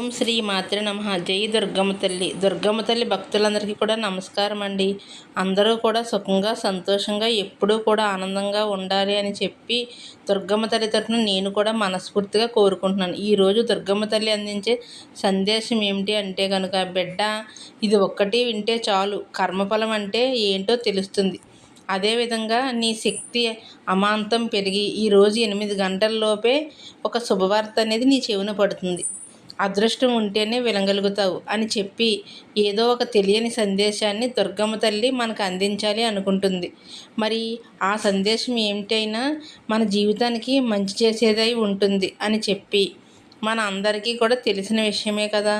ఓం శ్రీ మాతృ నమ. జై దుర్గమ్మ తల్లి. దుర్గమ్మ తల్లి భక్తులందరికీ కూడా నమస్కారం అండి. అందరూ కూడా సుఖంగా సంతోషంగా ఎప్పుడూ కూడా ఆనందంగా ఉండాలి అని చెప్పి దుర్గమ్మ తల్లి తరఫున నేను కూడా మనస్ఫూర్తిగా కోరుకుంటున్నాను. ఈరోజు దుర్గమ్మ తల్లి అందించే సందేశం ఏమిటి అంటే కనుక బిడ్డ ఇది ఒక్కటి వింటే చాలు. కర్మఫలం అంటే ఏంటో తెలుస్తుంది. అదేవిధంగా నీ శక్తి అమాంతం పెరిగి ఈరోజు ఎనిమిది గంటల్లోపే ఒక శుభవార్త అనేది నీ చెవిన పడుతుంది. అదృష్టం ఉంటేనే వినగలుగుతావు అని చెప్పి ఏదో ఒక తెలియని సందేశాన్ని దుర్గమ్మ తల్లి మనకు అందించాలి అనుకుంటుంది. మరి ఆ సందేశం ఏమిటైనా మన జీవితానికి మంచి చేసేదై ఉంటుంది అని చెప్పి మన అందరికీ కూడా తెలిసిన విషయమే కదా.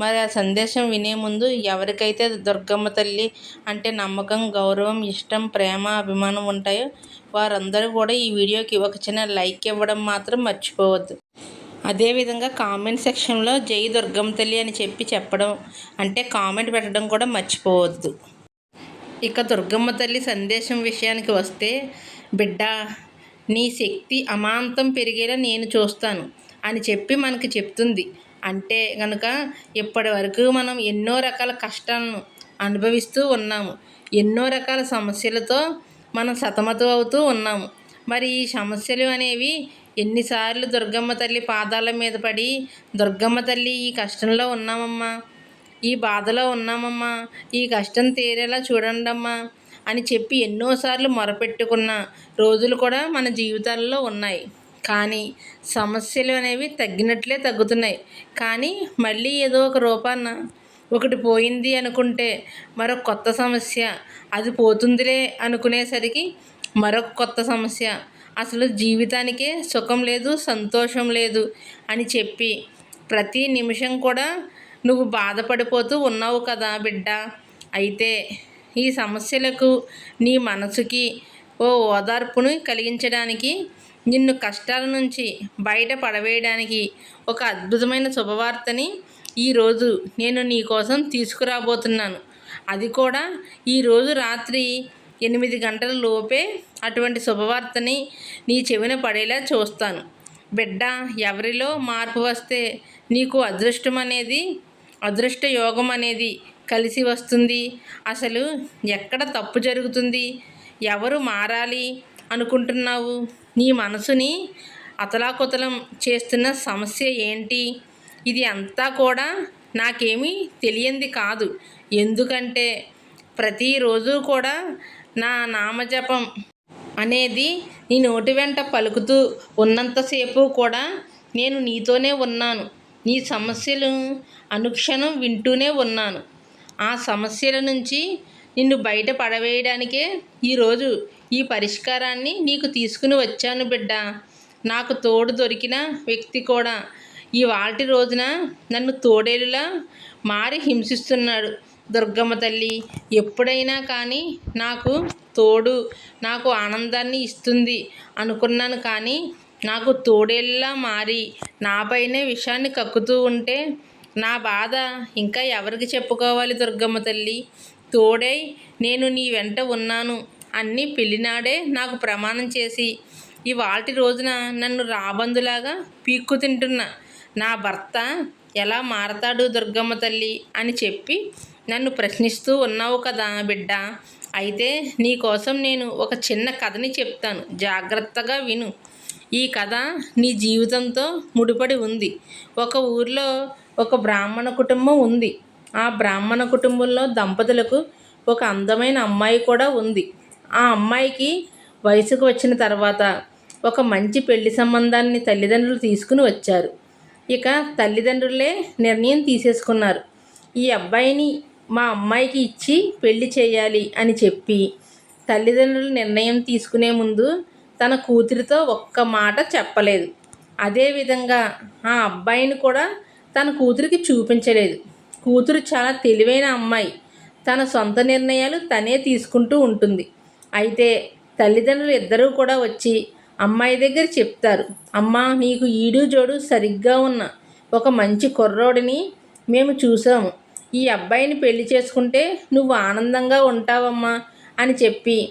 మరి ఆ సందేశం వినే ముందు ఎవరికైతే దుర్గమ్మ తల్లి అంటే నమ్మకం గౌరవం ఇష్టం ప్రేమ అభిమానం ఉంటాయో వారందరూ కూడా ఈ వీడియోకి ఒక చిన్న లైక్ ఇవ్వడం మాత్రం మర్చిపోవద్దు. అదేవిధంగా కామెంట్ సెక్షన్లో జై దుర్గమ్మ తల్లి అని చెప్పి చెప్పడం అంటే కామెంట్ పెట్టడం కూడా మర్చిపోవద్దు. ఇక దుర్గమ్మ తల్లి సందేశం విషయానికి వస్తే బిడ్డ నీ శక్తి అమాంతం పెరిగేలా నేను చూస్తాను అని చెప్పి మనకి చెప్తుంది. అంటే కనుక ఇప్పటి వరకు మనం ఎన్నో రకాల కష్టాలను అనుభవిస్తూ ఉన్నాము. ఎన్నో రకాల సమస్యలతో మనం సతమతం అవుతూ ఉన్నాము. మరి ఈ సమస్యలు అనేవి ఎన్నిసార్లు దుర్గమ్మ తల్లి పాదాల మీద పడి దుర్గమ్మ తల్లి ఈ కష్టంలో ఉన్నామమ్మా ఈ బాధలో ఉన్నామమ్మా ఈ కష్టం తీరేలా చూడండమ్మా అని చెప్పి ఎన్నోసార్లు మొరపెట్టుకున్న రోజులు కూడా మన జీవితాల్లో ఉన్నాయి. కానీ సమస్యలు అనేవి తగ్గినట్లే తగ్గుతున్నాయి. కానీ మళ్ళీ ఏదో ఒక రూపాన ఒకటి పోయింది అనుకుంటే మరొక కొత్త సమస్య అది పోతుందిలే అనుకునేసరికి మరొక కొత్త సమస్య అసలు జీవితానికే సుఖం లేదు సంతోషం లేదు అని చెప్పి ప్రతి నిమిషం కూడా నువ్వు బాధపడిపోతూ ఉన్నావు కదా బిడ్డ. అయితే ఈ సమస్యలకు నీ మనసుకి ఓ ఓదార్పును కలిగించడానికి నిన్ను కష్టాల నుంచి బయట పడవేయడానికి ఒక అద్భుతమైన శుభవార్తని ఈరోజు నేను నీ కోసం తీసుకురాబోతున్నాను. అది కూడా ఈరోజు రాత్రి ఎనిమిది గంటల లోపే అటువంటి శుభవార్తని నీ చెవిన పడేలా చూస్తాను. బిడ్డ ఎవరిలో మార్పు వస్తే నీకు అదృష్టం అనేది అదృష్ట యోగం అనేది కలిసి వస్తుంది. అసలు ఎక్కడ తప్పు జరుగుతుంది? ఎవరు మారాలి అనుకుంటున్నావు? నీ మనసుని అతలాకుతలం చేస్తున్న సమస్య ఏంటి? ఇది అంతా కూడా నాకేమీ తెలియంది కాదు. ఎందుకంటే ప్రతిరోజు కూడా నా నామజపం అనేది నీ నోటి వెంట పలుకుతూ ఉన్నంతసేపు కూడా నేను నీతోనే ఉన్నాను. నీ సమస్యలు అనుక్షణం వింటూనే ఉన్నాను. ఆ సమస్యల నుంచి నిన్ను బయట పడవేయడానికే ఈరోజు ఈ పరిష్కారాన్ని నీకు తీసుకుని వచ్చాను బిడ్డ. నాకు తోడు దొరికిన వ్యక్తి కూడా ఈ వాటి రోజున నన్ను తోడేలులా మారి హింసిస్తున్నాడు. దుర్గమ్మ తల్లి ఎప్పుడైనా కానీ నాకు తోడు నాకు ఆనందాన్ని ఇస్తుంది అనుకున్నాను కానీ నాకు తోడేళ్ళలా మారి నాపైనే విషాన్ని కక్కుతూ ఉంటే నా బాధ ఇంకా ఎవరికి చెప్పుకోవాలి దుర్గమ్మ తల్లి తోడై నేను నీ వెంట ఉన్నాను. అన్నీ పెళ్ళినాడే నాకు ప్రమాణం చేసి. ఇవాటి రోజున నన్ను రాబందులాగా పీక్కు తింటున్న నా భర్త ఎలా మారతాడు దుర్గమ్మ తల్లి అని చెప్పి నన్ను ప్రశ్నిస్తూ ఉన్నావు కదా బిడ్డ. అయితే నీకోసం నేను ఒక చిన్న కథని చెప్తాను. జాగ్రత్తగా విను. ఈ కథ నీ జీవితంతో ముడిపడి ఉంది. ఒక ఊర్లో ఒక బ్రాహ్మణ కుటుంబం ఉంది. ఆ బ్రాహ్మణ కుటుంబంలో దంపతులకు ఒక అందమైన అమ్మాయి కూడా ఉంది. ఆ అమ్మాయికి వయసుకు వచ్చిన తర్వాత ఒక మంచి పెళ్ళి సంబంధాన్ని తల్లిదండ్రులు తీసుకుని వచ్చారు. ఇక తల్లిదండ్రులే నిర్ణయం తీసేసుకున్నారు. ఈ అబ్బాయిని మా అమ్మాయికి ఇచ్చి పెళ్ళి చేయాలి అని చెప్పి తల్లిదండ్రులు నిర్ణయం తీసుకునే ముందు తన కూతురితో ఒక్క మాట చెప్పలేదు. అదేవిధంగా ఆ అబ్బాయిని కూడా తన కూతురికి చూపించలేదు. కూతురు చాలా తెలివైన అమ్మాయి. తన సొంత నిర్ణయాలు తనే తీసుకుంటూ ఉంటుంది. అయితే తల్లిదండ్రులు ఇద్దరూ కూడా వచ్చి అమ్మాయి దగ్గర చెప్తారు అమ్మ నీకు ఈడు జోడు సరిగ్గా ఉన్న ఒక మంచి కుర్రోడిని మేము చూసాము. ఈ అబ్బాయిని పెళ్ళి చేసుకుంటే నువ్వు ఆనందంగా ఉంటావమ్మా అని చెప్పి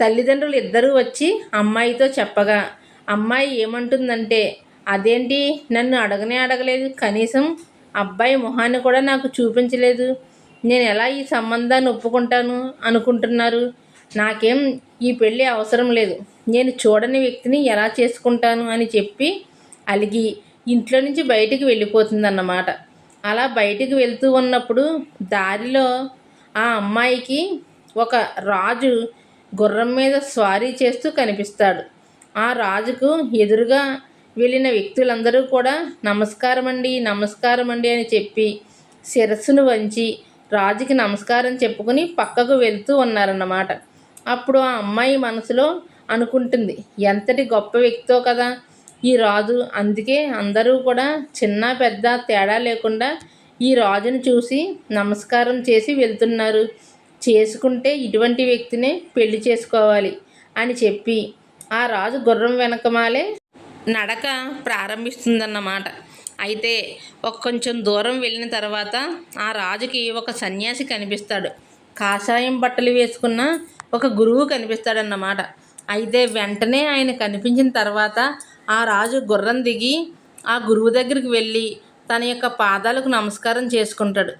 తల్లిదండ్రులు ఇద్దరూ వచ్చి అమ్మాయితో చెప్పగా అమ్మాయి ఏమంటుందంటే అదేంటి? నన్ను అడగనే అడగలేదు. కనీసం అబ్బాయి మొహాన్ని కూడా నాకు చూపించలేదు. నేను ఎలా ఈ సంబంధాన్ని ఒప్పుకుంటాను? అనుకుంటున్నారు. నాకేం ఈ పెళ్ళి అవసరం లేదు. నేను చూడని వ్యక్తిని ఎలా చేసుకుంటాను? అని చెప్పి అలిగి ఇంట్లో నుంచి బయటికి వెళ్ళిపోతుందన్నమాట. అలా బయటికి వెళ్తూ ఉన్నప్పుడు దారిలో ఆ అమ్మాయికి ఒక రాజు గుర్రం మీద స్వారీ చేస్తూ కనిపిస్తాడు. ఆ రాజుకు ఎదురుగా వెళ్ళిన వ్యక్తులందరూ కూడా నమస్కారం అండి నమస్కారం అండి అని చెప్పి శిరస్సును వంచి రాజుకి నమస్కారం చెప్పుకుని పక్కకు వెళ్తూ ఉన్నారన్నమాట. అప్పుడు ఆ అమ్మాయి మనసులో అనుకుంటుంది ఎంతటి గొప్ప వ్యక్తో కదా ఈ రాజు. అందుకే అందరూ కూడా చిన్న పెద్ద తేడా లేకుండా ఈ రాజును చూసి నమస్కారం చేసి వెళ్తున్నారు. చేసుకుంటే ఇటువంటి వ్యక్తినే పెళ్ళి చేసుకోవాలి అని చెప్పి ఆ రాజు గుర్రం వెనకమాలే నడక ప్రారంభిస్తుందన్నమాట. అయితే ఒక కొంచెం దూరం వెళ్ళిన తర్వాత ఆ రాజుకి ఒక సన్యాసి కనిపిస్తాడు. కాషాయం బట్టలు వేసుకున్న ఒక గురువు కనిపిస్తాడన్నమాట. అయితే వెంటనే ఆయన కనిపించిన తర్వాత ఆ రాజు గుర్రం దిగి ఆ గురువు దగ్గరికి వెళ్ళి తన యొక్క పాదాలకు నమస్కారం చేసుకుంటాడు.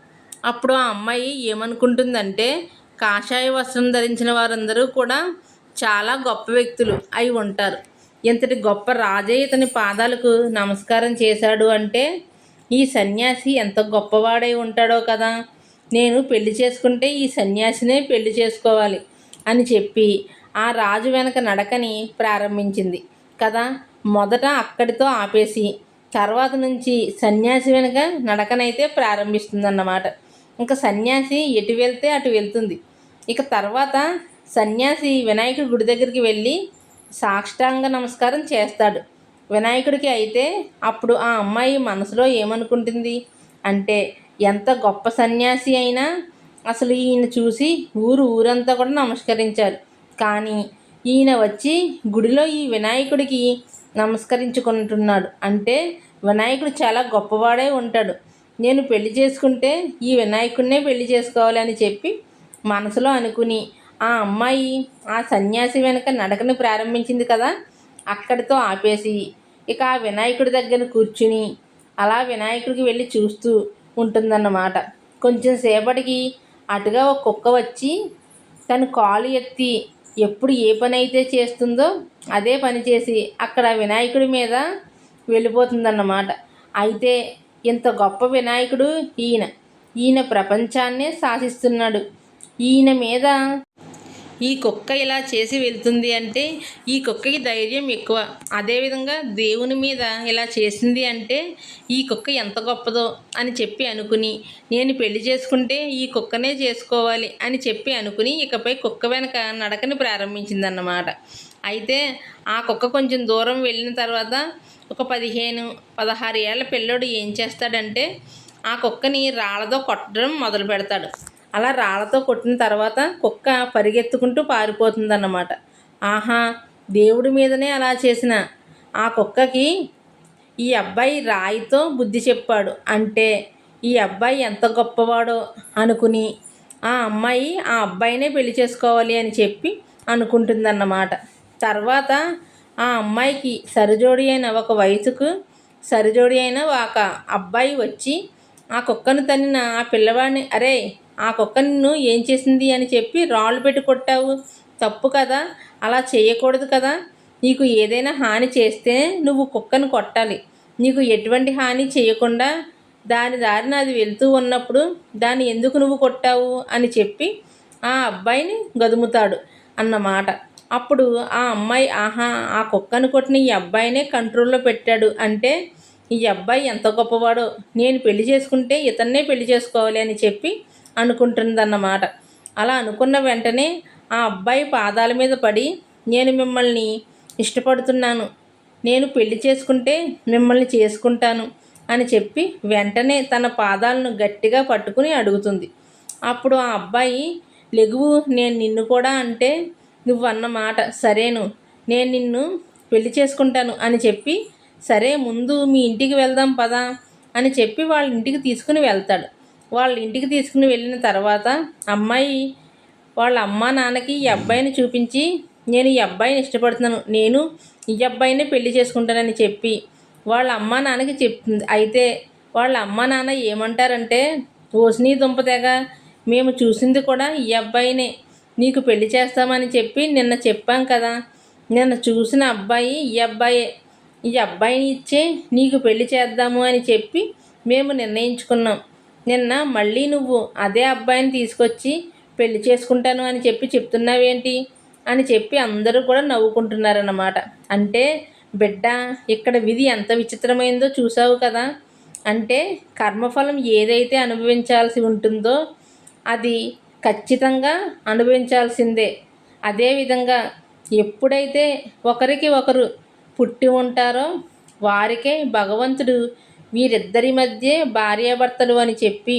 అప్పుడు ఆ అమ్మాయి ఏమనుకుంటుందంటే కాషాయ వస్త్రం ధరించిన వారందరూ కూడా చాలా గొప్ప వ్యక్తులు అయి ఉంటారు. ఇంతటి గొప్ప రాజే ఇతని పాదాలకు నమస్కారం చేశాడు అంటే ఈ సన్యాసి ఎంత గొప్పవాడై ఉంటాడో కదా నేను పెళ్ళి చేసుకుంటే ఈ సన్యాసినే పెళ్ళి చేసుకోవాలి అని చెప్పి ఆ రాజు వెనక నడకని ప్రారంభించింది. కదా? మొదట అక్కడితో ఆపేసి తర్వాత నుంచి సన్యాసి వెనక నడకనైతే ప్రారంభిస్తుందన్నమాట. ఇంకా సన్యాసి ఎటు వెళ్తే అటు వెళ్తుంది. ఇక తర్వాత సన్యాసి వినాయకుడి గుడి దగ్గరికి వెళ్ళి సాష్టాంగ నమస్కారం చేస్తాడు. వినాయకుడికి అయితే అప్పుడు ఆ అమ్మాయి మనసులో ఏమనుకుంటుంది? అంటే ఎంత గొప్ప సన్యాసి అయినా అసలు ఈయన చూసి ఊరు ఊరంతా కూడా నమస్కరించారు. కానీ ఈయన వచ్చి గుడిలో ఈ వినాయకుడికి నమస్కరించుకుంటున్నాడు. అంటే వినాయకుడు చాలా గొప్పవాడే ఉంటాడు. నేను పెళ్ళి చేసుకుంటే ఈ వినాయకుడినే పెళ్ళి చేసుకోవాలని చెప్పి మనసులో అనుకుని ఆ అమ్మాయి ఆ సన్యాసి వెనుక నడకను ప్రారంభించింది కదా అక్కడితో ఆపేసి ఇక ఆ వినాయకుడి దగ్గర కూర్చుని అలా వినాయకుడికి వెళ్ళి చూస్తూ ఉంటుందన్నమాట. కొంచెం సేపటికి అటుగా ఒక కుక్క వచ్చి తను కాలు ఎత్తి ఎప్పుడు ఏ పని అయితే చేస్తుందో అదే పని చేసి అక్కడ వినాయకుడి మీద వెళ్ళిపోతుందన్నమాట. అయితే ఇంత గొప్ప వినాయకుడు ఈయన. ఈయన ప్రపంచాన్నే శాసిస్తున్నాడు. ఈయన మీద ఈ కుక్క ఇలా చేసి వెళ్తుంది అంటే ఈ కుక్కకి ధైర్యం ఎక్కువ. అదేవిధంగా దేవుని మీద ఇలా చేసింది అంటే ఈ కుక్క ఎంత గొప్పదో అని చెప్పి అనుకుని నేను పెళ్ళి చేసుకుంటే ఈ కుక్కనే చేసుకోవాలి అని చెప్పి అనుకుని ఇకపై కుక్క వెనక నడకని ప్రారంభించిందన్నమాట. అయితే ఆ కుక్క కొంచెం దూరం వెళ్ళిన తర్వాత ఒక పదిహేను పదహారు ఏళ్ళ పిల్లోడు ఏం చేస్తాడంటే ఆ కుక్కని రాళ్ళతో కొట్టడం మొదలు పెడతాడు అలా రాళ్ళతో కొట్టిన తర్వాత కుక్క పరిగెత్తుకుంటూ పారిపోతుందన్నమాట. ఆహా దేవుడి మీదనే అలా చేసిన. ఆ కుక్కకి ఈ అబ్బాయి రాయితో బుద్ధి చెప్పాడు. అంటే ఈ అబ్బాయి ఎంత గొప్పవాడో అనుకుని ఆ అమ్మాయి ఆ అబ్బాయినే పెళ్ళి చేసుకోవాలి అని చెప్పి అనుకుంటుందన్నమాట. తర్వాత ఆ అమ్మాయికి సరిజోడి అయిన ఒక వయసుకు సరిజోడి అయిన ఒక అబ్బాయి వచ్చి ఆ కుక్కను తన్నిన ఆ పిల్లవాడిని అరే ఆ కుక్క నిన్ను ఏం చేసింది అని చెప్పి రాళ్ళు పెట్టి కొట్టావు. తప్పు కదా. అలా చేయకూడదు కదా. నీకు ఏదైనా హాని చేస్తే నువ్వు కుక్కను కొట్టాలి. నీకు ఎటువంటి హాని చేయకుండా దాని దారిన అది వెళ్తూ ఉన్నప్పుడు దాన్ని ఎందుకు నువ్వు కొట్టావు అని చెప్పి ఆ అబ్బాయిని గదుముతాడు అన్నమాట. అప్పుడు ఆ అమ్మాయి ఆహా ఆ కుక్కను కొట్టిన ఈ అబ్బాయినే కంట్రోల్లో పెట్టాడు అంటే ఈ అబ్బాయి ఎంత గొప్పవాడో. నేను పెళ్ళి చేసుకుంటే ఇతన్నే పెళ్ళి చేసుకోవాలి అని చెప్పి అనుకుంటుందన్నమాట. అలా అనుకున్న వెంటనే ఆ అబ్బాయి పాదాల మీద పడి నేను మిమ్మల్ని ఇష్టపడుతున్నాను. నేను పెళ్ళి చేసుకుంటే మిమ్మల్ని చేసుకుంటాను అని చెప్పి వెంటనే తన పాదాలను గట్టిగా పట్టుకుని అడుగుతుంది. అప్పుడు ఆ అబ్బాయి లెగువు నేను నిన్ను కూడా అంటే నువ్వన్న మాట సరేను నేను నిన్ను పెళ్ళి చేసుకుంటాను అని చెప్పి సరే ముందు మీ ఇంటికి వెళ్దాం పదా అని చెప్పి వాళ్ళ ఇంటికి తీసుకుని వెళ్తాడు. వాళ్ళ ఇంటికి తీసుకుని వెళ్ళిన తర్వాత అమ్మాయి వాళ్ళ అమ్మ నాన్నకి ఈ అబ్బాయిని చూపించి నేను ఈ అబ్బాయిని ఇష్టపడుతున్నాను. నేను ఈ అబ్బాయినే పెళ్ళి చేసుకుంటానని చెప్పి వాళ్ళ అమ్మ నాన్నకి చెప్తుంది. అయితే వాళ్ళ అమ్మ నాన్న ఏమంటారంటే ఓసిని దుంపతేగ మేము చూసింది కూడా ఈ అబ్బాయినే. నీకు పెళ్ళి చేస్తామని చెప్పి నిన్న చెప్పాం కదా. నిన్న చూసిన అబ్బాయి ఈ అబ్బాయే. ఈ అబ్బాయిని ఇచ్చే నీకు పెళ్ళి చేద్దాము అని చెప్పి మేము నిర్ణయించుకున్నాం. నిన్న మళ్ళీ నువ్వు అదే అబ్బాయిని తీసుకొచ్చి పెళ్ళి చేసుకుంటాను అని చెప్పి చెప్తున్నావేంటి? అని చెప్పి అందరూ కూడా నవ్వుకుంటున్నారన్నమాట. అంటే బిడ్డ ఇక్కడ విధి ఎంత విచిత్రమైందో చూసావు కదా? అంటే కర్మఫలం ఏదైతే అనుభవించాల్సి ఉంటుందో అది ఖచ్చితంగా అనుభవించాల్సిందే. అదేవిధంగా ఎప్పుడైతే ఒకరికి ఒకరు పుట్టి ఉంటారో వారికే భగవంతుడు వీరిద్దరి మధ్య భార్యాభర్తలు అని చెప్పి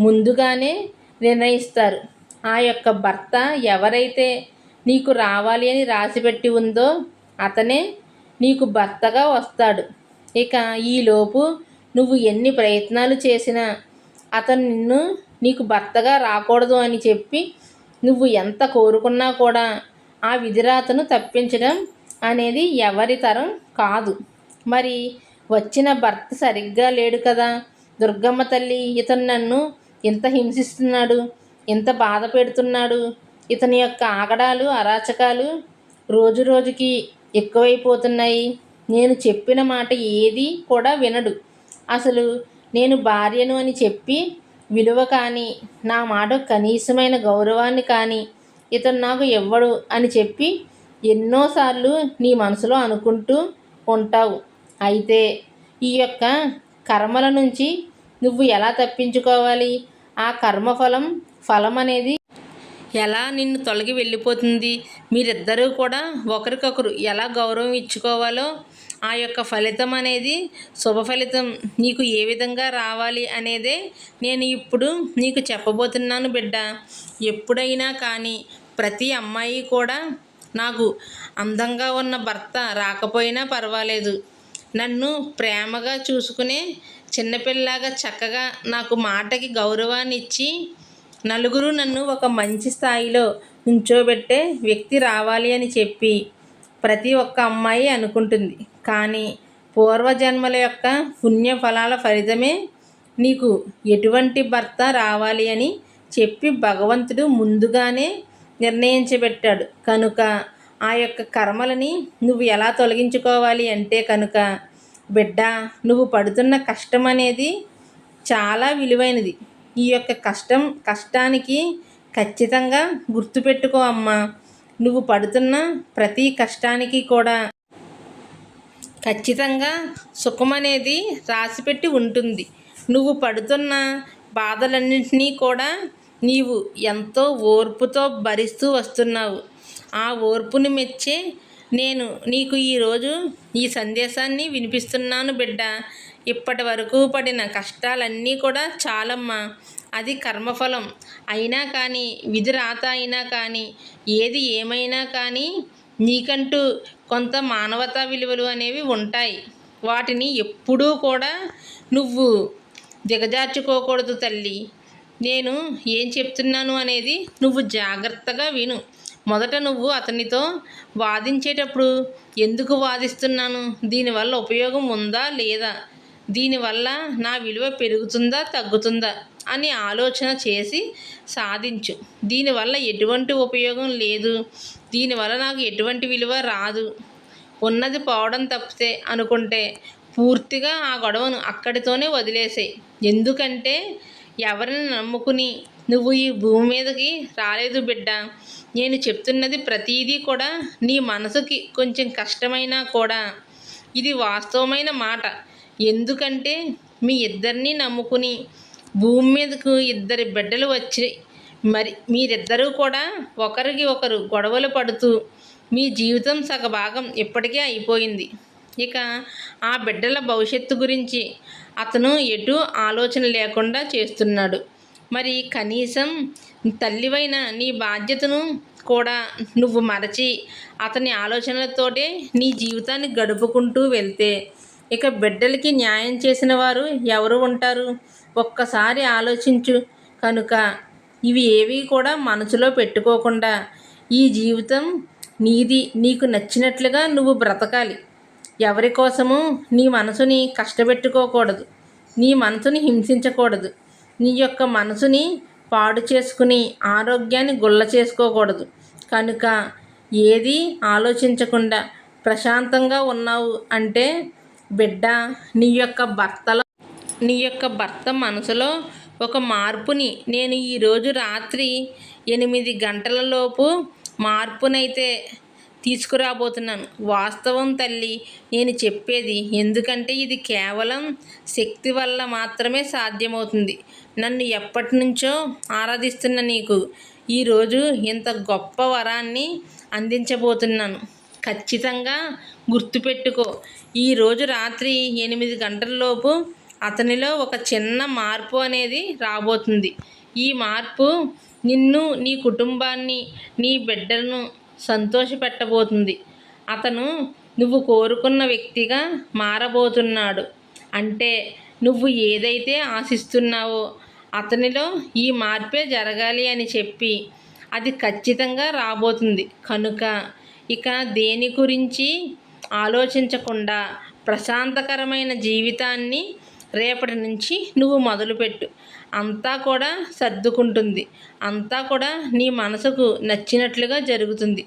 ముందుగానే నిర్ణయిస్తారు. ఆ యొక్క భర్త ఎవరైతే నీకు రావాలి అని రాసిపెట్టి ఉందో అతనే నీకు భర్తగా వస్తాడు. ఇక ఈలోపు నువ్వు ఎన్ని ప్రయత్నాలు చేసినా అతను నిన్ను నీకు భర్తగా రాకూడదు అని చెప్పి నువ్వు ఎంత కోరుకున్నా కూడా ఆ విధిరాతను తప్పించడం అనేది ఎవరి తరం కాదు. మరి వచ్చిన భర్త సరిగ్గా లేడు కదా. దుర్గమ్మ తల్లి ఇతను నన్ను ఇంత హింసిస్తున్నాడు ఇంత బాధ పెడుతున్నాడు. ఇతని యొక్క ఆగడాలు అరాచకాలు రోజు రోజుకి ఎక్కువైపోతున్నాయి. నేను చెప్పిన మాట ఏది కూడా వినడు. అసలు నేను భార్యను అని చెప్పి విలువ కానీ నా మాట కనీసమైన గౌరవాన్ని కానీ ఇతను నాకు ఇవ్వడు అని చెప్పి ఎన్నోసార్లు నీ మనసులో అనుకుంటూ ఉంటావు. అయితే ఈ యొక్క కర్మల నుంచి నువ్వు ఎలా తప్పించుకోవాలి? ఆ కర్మఫలం ఫలం అనేది ఎలా నిన్ను తొలగి వెళ్ళిపోతుంది? మీరిద్దరూ కూడా ఒకరికొకరు ఎలా గౌరవం ఇచ్చుకోవాలో ఆ యొక్క ఫలితం అనేది శుభ ఫలితం. నీకు ఏ విధంగా రావాలి అనేదే నేను ఇప్పుడు నీకు చెప్పబోతున్నాను బిడ్డ. ఎప్పుడైనా కానీ ప్రతి అమ్మాయి కూడా నాకు అందంగా ఉన్న భర్త రాకపోయినా పర్వాలేదు. నన్ను ప్రేమగా చూసుకునే చిన్నపిల్లలాగా చక్కగా నాకు మాటకి గౌరవాన్ని ఇచ్చి నలుగురు నన్ను ఒక మంచి స్థాయిలో ఉంచోబెట్టే వ్యక్తి రావాలి అని చెప్పి ప్రతి ఒక్క అమ్మాయి అనుకుంటుంది. కానీ పూర్వజన్మల యొక్క పుణ్య ఫలాల ఫలితమే నీకు ఎటువంటి భర్త రావాలి అని చెప్పి భగవంతుడు ముందుగానే నిర్ణయించబెట్టాడు. కనుక ఆ యొక్క కర్మలని నువ్వు ఎలా తొలగించుకోవాలి అంటే కనుక బిడ్డ నువ్వు పడుతున్న కష్టం అనేది చాలా విలువైనది. ఈ యొక్క కష్టం కష్టానికి ఖచ్చితంగా గుర్తుపెట్టుకో అమ్మా. నువ్వు పడుతున్న ప్రతి కష్టానికి కూడా ఖచ్చితంగా సుఖం అనేది రాసిపెట్టి ఉంటుంది. నువ్వు పడుతున్న బాధలన్నింటినీ కూడా నీవు ఎంతో ఓర్పుతో భరిస్తూ వస్తున్నావు. ఆ ఓర్పుని మెచ్చే నేను నీకు ఈరోజు ఈ సందేశాన్ని వినిపిస్తున్నాను బిడ్డ. ఇప్పటి వరకు పడిన కష్టాలన్నీ కూడా చాలమ్మా. అది కర్మఫలం. అయినా కానీ విధి రాత అయినా కానీ ఏది ఏమైనా కానీ నీకంటూ కొంత మానవతా విలువలు అనేవి ఉంటాయి. వాటిని ఎప్పుడూ కూడా నువ్వు దిగజార్చుకోకూడదు తల్లి. నేను ఏం చెప్తున్నాను అనేది నువ్వు జాగ్రత్తగా విను. మొదట నువ్వు అతనితో వాదించేటప్పుడు ఎందుకు వాదిస్తున్నాను? దీనివల్ల ఉపయోగం ఉందా లేదా? దీనివల్ల నా విలువ పెరుగుతుందా తగ్గుతుందా అని ఆలోచన చేసి సాధించు. దీనివల్ల ఎటువంటి ఉపయోగం లేదు. దీనివల్ల నాకు ఎటువంటి విలువ రాదు. ఉన్నది పోవడం తప్పితే అనుకుంటే పూర్తిగా ఆ గొడవను అక్కడితోనే వదిలేసాయి. ఎందుకంటే ఎవరిని నమ్ముకుని నువ్వు ఈ భూమి మీదకి రాలేదు బిడ్డ. నేను చెప్తున్నది ప్రతీదీ కూడా నీ మనసుకి కొంచెం కష్టమైనా కూడా. ఇది వాస్తవమైన మాట. ఎందుకంటే మీ ఇద్దరిని నమ్ముకుని భూమి మీదకు ఇద్దరి బిడ్డలు వచ్చి మరి మీరిద్దరూ కూడా ఒకరికి ఒకరు గొడవలు పడుతూ మీ జీవితం సగభాగం ఇప్పటికే అయిపోయింది. ఇక ఆ బిడ్డల భవిష్యత్తు గురించి అతను ఎటు ఆలోచన లేకుండా చేస్తున్నాడు. మరి కనీసం తల్లివైన నీ బాధ్యతను కూడా నువ్వు మరచి అతని ఆలోచనలతోటే నీ జీవితాన్ని గడుపుకుంటూ వెళ్తే. ఇక బిడ్డలకి న్యాయం చేసిన వారు ఎవరు ఉంటారు? ఒక్కసారి ఆలోచించు. కనుక ఇవి ఏవి కూడా మనసులో పెట్టుకోకుండా ఈ జీవితం నీది నీకు నచ్చినట్లుగా నువ్వు బ్రతకాలి. ఎవరి కోసము నీ మనసుని కష్టపెట్టుకోకూడదు. నీ మనసుని హింసించకూడదు. నీ యొక్క మనసుని పాడు చేసుకుని ఆరోగ్యాన్ని గుల్ల చేసుకోకూడదు. కనుక ఏది ఆలోచించకుండా ప్రశాంతంగా ఉన్నావు అంటే బిడ్డ నీ యొక్క భర్తలో నీ యొక్క భర్త మనసులో ఒక మార్పుని నేను ఈరోజు రాత్రి ఎనిమిది గంటలలోపు మార్పునైతే తీసుకురాబోతున్నాను. వాస్తవం తల్లి నేను చెప్పేది ఎందుకంటే ఇది కేవలం శక్తి వల్ల మాత్రమే సాధ్యమవుతుంది. నన్ను ఎప్పటి నుంచో ఆరాధిస్తున్న నీకు ఈరోజు ఇంత గొప్ప వరాన్ని అందించబోతున్నాను. ఖచ్చితంగా గుర్తుపెట్టుకో. ఈరోజు రాత్రి ఎనిమిది గంటలలోపు అతనిలో ఒక చిన్న మార్పు అనేది రాబోతుంది. ఈ మార్పు నిన్ను నీ కుటుంబాన్ని నీ బిడ్డలను సంతోషపెట్టబోతుంది. అతను నువ్వు కోరుకున్న వ్యక్తిగా మారబోతున్నాడు. అంటే నువ్వు ఏదైతే ఆశిస్తున్నావో అతనిలో ఈ మార్పే జరగాలి అని చెప్పి అది ఖచ్చితంగా రాబోతుంది. కనుక ఇక దేని గురించి ఆలోచించకుండా ప్రశాంతకరమైన జీవితాన్ని రేపటి నుంచి నువ్వు మొదలుపెట్టు. అంతా కూడా సర్దుకుంటుంది. అంతా కూడా నీ మనసుకు నచ్చినట్లుగా జరుగుతుంది.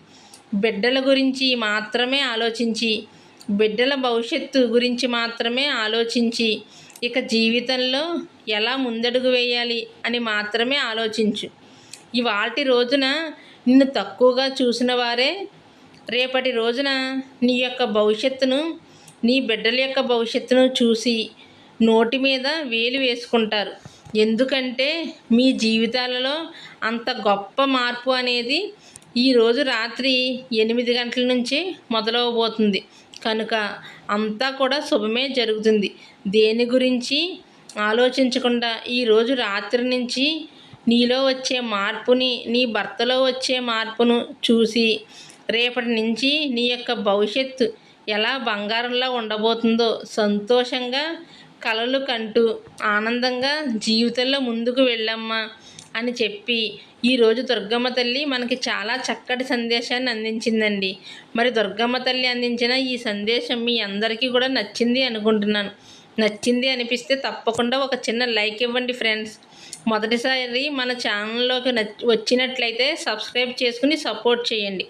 బిడ్డల గురించి మాత్రమే ఆలోచించి బిడ్డల భవిష్యత్తు గురించి మాత్రమే ఆలోచించి ఇక జీవితంలో ఎలా ముందడుగు వేయాలి అని మాత్రమే ఆలోచించు. ఇవాటి రోజున నిన్ను తక్కువగా చూసిన వారే రేపటి రోజున నీ యొక్క భవిష్యత్తును నీ బిడ్డల యొక్క భవిష్యత్తును చూసి నోటి మీద వేలు వేసుకుంటారు. ఎందుకంటే మీ జీవితాలలో అంత గొప్ప మార్పు అనేది ఈరోజు రాత్రి ఎనిమిది గంటల నుంచి మొదలవబోతుంది. కనుక అంతా కూడా శుభమే జరుగుతుంది. దేని గురించి ఆలోచించకుండా ఈరోజు రాత్రి నుంచి నీలో వచ్చే మార్పుని నీ భర్తలో వచ్చే మార్పును చూసి రేపటి నుంచి నీ యొక్క భవిష్యత్తు ఎలా బంగారంలా ఉండబోతుందో సంతోషంగా కలలు కంటూ ఆనందంగా జీవితంలో ముందుకు వెళ్ళమ్మా. అని చెప్పి ఈరోజు దుర్గమ్మ తల్లి మనకి చాలా చక్కటి సందేశాన్ని అందించిందండి. మరి దుర్గమ్మ తల్లి అందించిన ఈ సందేశం మీ అందరికీ కూడా నచ్చింది అనుకుంటున్నాను. నచ్చింది అనిపిస్తే తప్పకుండా ఒక చిన్న లైక్ ఇవ్వండి ఫ్రెండ్స్. మొదటిసారి మన ఛానల్లోకి వచ్చినట్లయితే సబ్స్క్రైబ్ చేసుకుని సపోర్ట్ చేయండి.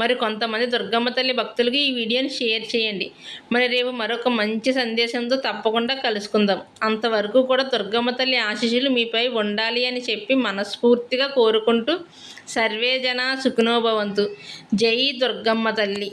మరి కొంతమంది దుర్గమ్మ తల్లి భక్తులకి ఈ వీడియోని షేర్ చేయండి. మరి రేపు మరొక మంచి సందేశంతో తప్పకుండా కలుసుకుందాం. అంతవరకు కూడా దుర్గమ్మ తల్లి ఆశీస్సులు మీపై ఉండాలి అని చెప్పి మనస్ఫూర్తిగా కోరుకుంటూ సర్వే జన సుఖనోభవంతు జై దుర్గమ్మ తల్లి.